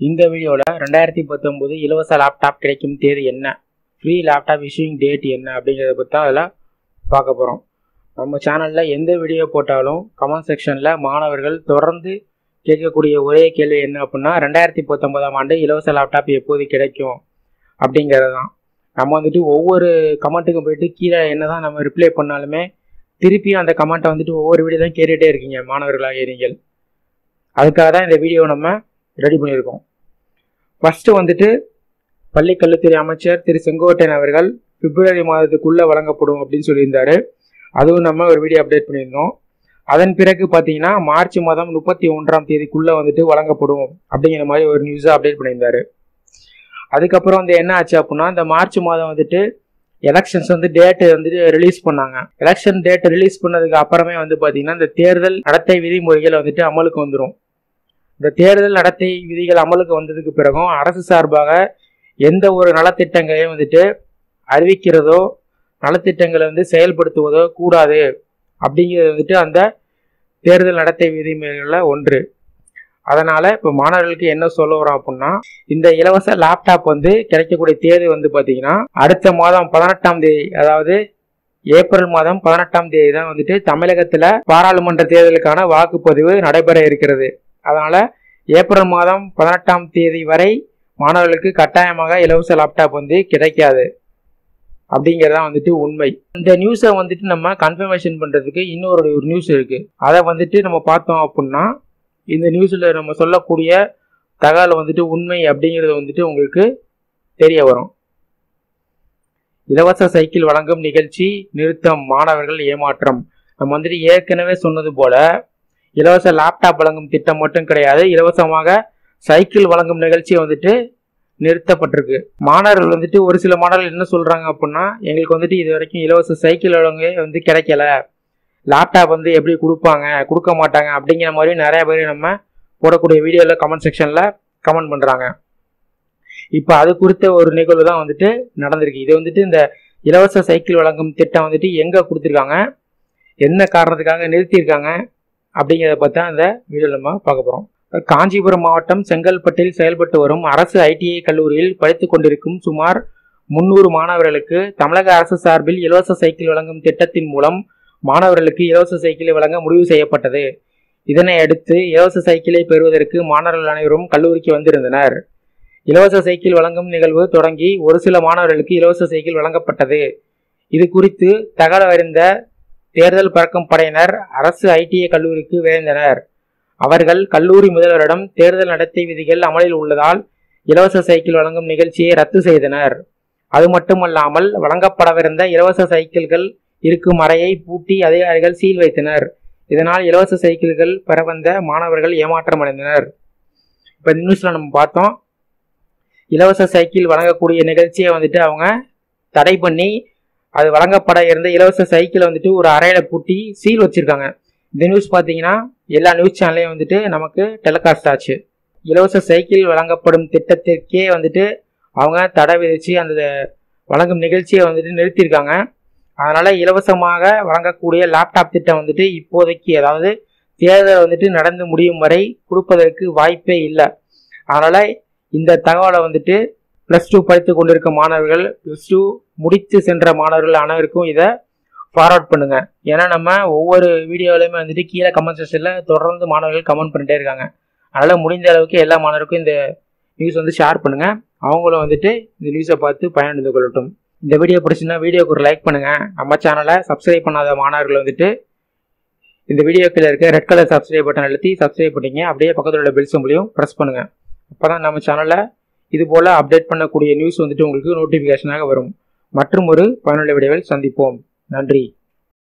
இந்த வீடியோவில் ரெண்டாயிரத்தி பத்தொம்போது இலவச லேப்டாப் கிடைக்கும் தேதி என்ன? ஃப்ரீ லேப்டாப் இஷ்யூங் டேட் என்ன? அப்படிங்கிறத பற்றி தான் அதில் பார்க்க போகிறோம் நம்ம சேனலில் எந்த வீடியோ போட்டாலும் கமெண்ட் செக்ஷனில் மாணவர்கள் தொடர்ந்து கேட்கக்கூடிய ஒரே கேள்வி என்ன அப்படின்னா ரெண்டாயிரத்தி பத்தொன்பதாம் ஆண்டு இலவச லேப்டாப் எப்போது கிடைக்கும்? அப்படிங்கிறது தான். நம்ம வந்துட்டு ஒவ்வொரு கமெண்ட்டுக்கும் போயிட்டு கீழே என்ன தான் நம்ம ரிப்ளை பண்ணாலுமே திருப்பியும் அந்த கமெண்ட்டை வந்துட்டு ஒவ்வொரு வீடியோ தான் கேட்டுகிட்டே இருக்கீங்க மாணவர்களாக நீங்கள் அதுக்காக தான் இந்த வீடியோ நம்ம ரெடி பண்ணியிருக்கோம். ஃபஸ்ட்டு வந்துட்டு பள்ளி கல்வித்துறை அமைச்சர் திரு செங்கோட்டையன் அவர்கள் பிப்ரவரி மாதத்துக்குள்ளே வழங்கப்படும் அப்படின்னு சொல்லியிருந்தாரு. அதுவும் நம்ம ஒரு வீடியோ அப்டேட் பண்ணியிருந்தோம். அதன் பிறகு பார்த்தீங்கன்னா மார்ச் மாதம் முப்பத்தி ஒன்றாம் தேதிக்குள்ளே வந்துட்டு வழங்கப்படும் அப்படிங்கிற மாதிரி ஒரு நியூஸாக அப்டேட் பண்ணியிருந்தாரு. அதுக்கப்புறம் வந்து என்ன ஆச்சு அப்படின்னா இந்த மார்ச் மாதம் வந்துட்டு எலெக்ஷன்ஸ் வந்து டேட்டு வந்துட்டு ரிலீஸ் பண்ணாங்க. எலெக்ஷன் டேட் ரிலீஸ் பண்ணதுக்கு அப்புறமே வந்து பார்த்தீங்கன்னா இந்த தேர்தல் நடத்தை விதிமுறைகள் வந்துட்டு அமலுக்கு வந்துடும் இந்த தேர்தல் நடத்தை விதிகள் அமலுக்கு வந்ததுக்கு பிறகும் அரசு சார்பாக எந்த ஒரு நலத்திட்டங்களையும் வந்துட்டு அறிவிக்கிறதோ நலத்திட்டங்களை வந்து செயல்படுத்துவதோ கூடாது அப்படிங்கிறது வந்துட்டு அந்த தேர்தல் நடத்தை விதிமுறைகளில் ஒன்று. அதனால் இப்போ மாணவர்களுக்கு என்ன சொல்ல வரோம் அப்படின்னா இந்த இலவச லேப்டாப் வந்து கிடைக்கக்கூடிய தேதி வந்து பார்த்தீங்கன்னா அடுத்த மாதம் பதினெட்டாம் தேதி அதாவது ஏப்ரல் மாதம் பதினெட்டாம் தேதி தான் வந்துட்டு தமிழகத்தில் பாராளுமன்ற தேர்தலுக்கான வாக்குப்பதிவு நடைபெற இருக்கிறது. அதனால் ஏப்ரல் மாதம் பதினெட்டாம் தேதி வரை மாணவர்களுக்கு கட்டாயமாக இலவச லேப்டாப் வந்து கிடைக்காது. அப்படிங்கிறதான் வந்துட்டு உண்மை. இந்த நியூஸை வந்துட்டு நம்ம கன்ஃபர்மேஷன் பண்ணுறதுக்கு இன்னொரு ஒரு நியூஸ் இருக்குது அதை வந்துட்டு நம்ம பார்த்தோம் அப்படின்னா இந்த நியூஸில் நம்ம சொல்லக்கூடிய தகவல் வந்துட்டு உண்மை அப்படிங்கிறது வந்துட்டு உங்களுக்கு தெரிய வரும். இலவச சைக்கிள் வழங்கும் நிகழ்ச்சி நிறுத்தம் மாணவர்கள் ஏமாற்றம். நம்ம வந்துட்டு ஏற்கனவே சொன்னது போல இலவச லேப்டாப் வழங்கும் திட்டம் மட்டும் கிடையாது. இலவசமாக சைக்கிள் வழங்கும் நிகழ்ச்சி வந்துட்டு நிறுத்தப்பட்டிருக்கு. மாணவர்கள் வந்துட்டு ஒரு சில மாணவர்கள் என்ன சொல்றாங்க அப்படின்னா எங்களுக்கு வந்துட்டு இது வரைக்கும் இலவச சைக்கிள் வழங்க வந்து கிடைக்கல. லேப்டாப் வந்து எப்படி கொடுப்பாங்க கொடுக்க மாட்டாங்க அப்படிங்கிற மாதிரி நிறைய பேர் நம்ம போடக்கூடிய வீடியோவில் கமெண்ட் செக்ஷனில் கமெண்ட் பண்ணுறாங்க இப்போ அது குறித்த ஒரு நிகழ்வு தான் வந்துட்டு நடந்திருக்கு. இது வந்துட்டு இந்த இலவச சைக்கிள் வழங்கும் திட்டம் வந்துட்டு எங்கே கொடுத்துருக்காங்க என்ன காரணத்துக்காக நிறுத்தியிருக்காங்க அப்படிங்கிறத பற்றி தான் அந்த வீடியோவில் நம்ம பார்க்க போகிறோம் காஞ்சிபுரம் மாவட்டம் செங்கல்பட்டில் செயல்பட்டு வரும் அரசு ஐடிஐ கல்லூரியில் படித்துக் கொண்டிருக்கும் சுமார் முன்னூறு மாணவர்களுக்கு தமிழக அரசு சார்பில் இலவச சைக்கிள் வழங்கும் திட்டத்தின் மூலம் மாணவர்களுக்கு இலவச சைக்கிளை வழங்க முடிவு செய்யப்பட்டது. இதனை அடுத்து இலவச சைக்கிளை பெறுவதற்கு மாணவர்கள் அனைவரும் கல்லூரிக்கு வந்திருந்தனர். இலவச சைக்கிள் வழங்கும் நிகழ்வு தொடங்கி ஒரு சில மாணவர்களுக்கு இலவச சைக்கிள் வழங்கப்பட்டது. இது குறித்து தகவல் அறிந்த தேர்தல் பறக்கும் படையினர் அரசு ஐடிஐ கல்லூரிக்கு விரைந்தனர். அவர்கள் கல்லூரி முதல்வரிடம் தேர்தல் நடத்தை விதிகள் அமலில் உள்ளதால் இலவச சைக்கிள் வழங்கும் நிகழ்ச்சியை ரத்து செய்தனர். அது மட்டுமல்லாமல் வழங்கப்படவிருந்த இலவச சைக்கிள்கள் இருக்கும் அறையை பூட்டி அதிகாரிகள் சீல் வைத்தனர். இதனால் இலவச சைக்கிள்கள் பெற வந்த மாணவர்கள் ஏமாற்றம் அடைந்தனர். இப்போ நியூஸில் நம்ம பார்த்தோம். இலவச சைக்கிள் வழங்கக்கூடிய நிகழ்ச்சியை வந்துட்டு அவங்க தடை பண்ணி அது வழங்கப்பட இருந்த இலவச சைக்கிளை வந்துட்டு ஒரு அறையில பூட்டி சீல் வச்சிருக்காங்க. இந்த நியூஸ் பார்த்தீங்கன்னா எல்லா நியூஸ் சேனல்லையும் வந்துட்டு நமக்கு டெலிகாஸ்ட் ஆச்சு. இலவச சைக்கிள் வழங்கப்படும் திட்டத்திற்கே வந்துட்டு அவங்க தடை விதிச்சு அந்த வழங்கும் நிகழ்ச்சியை வந்துட்டு நிறுத்தியிருக்காங்க. அதனால இலவசமாக வழங்கக்கூடிய லேப்டாப் திட்டம் வந்துட்டு இப்போதைக்கு அதாவது தேர்தல் வந்துட்டு நடந்து முடியும் வரை கொடுப்பதற்கு வாய்ப்பே இல்லை. அதனால இந்த தகவலை வந்துட்டு ப்ளஸ் டூ படித்து கொண்டிருக்க மாணவர்கள் ப்ளஸ் டூ முடித்து சென்ற மாணவர்கள் அனைவருக்கும் இதை ஃபார்வர்ட் பண்ணுங்க. ஏன்னா நம்ம ஒவ்வொரு வீடியோலையுமே வந்துட்டு கீழே கமெண்ட் செக்ஷனில் தொடர்ந்து மாணவர்கள் கமெண்ட் பண்ணிட்டே இருக்காங்க. அதனால் முடிந்த அளவுக்கு எல்லா மாணவருக்கும் இந்த நியூஸ் வந்து ஷேர் பண்ணுங்க. அவங்களும் வந்துட்டு இந்த நியூஸை பார்த்து பயனடைந்து கொள்ளட்டும். இந்த வீடியோ பிடிச்சிருந்தா வீடியோக்கு ஒரு லைக் பண்ணுங்க. நம்ம சேனலை சப்ஸ்கிரைப் பண்ணாத மாணவர்கள் வந்துட்டு இந்த வீடியோக்கில் இருக்க ரெட் கலர் சப்ஸ்கிரைப் பட்டன் அழுத்தி சப்ஸ்கிரைப் பண்ணிங்க அப்படியே பக்கத்தில் உள்ள பெல் சிம்பிளையும் ப்ரெஸ் பண்ணுங்க. அப்போ தான் நம்ம சேனலில் இது போல் அப்டேட் பண்ணக்கூடிய நியூஸ் வந்துட்டு உங்களுக்கு நோட்டிஃபிகேஷனாக வரும். மற்றும் ஒரு பயனுள்ள விடைவில் சந்திப்போம். நன்றி.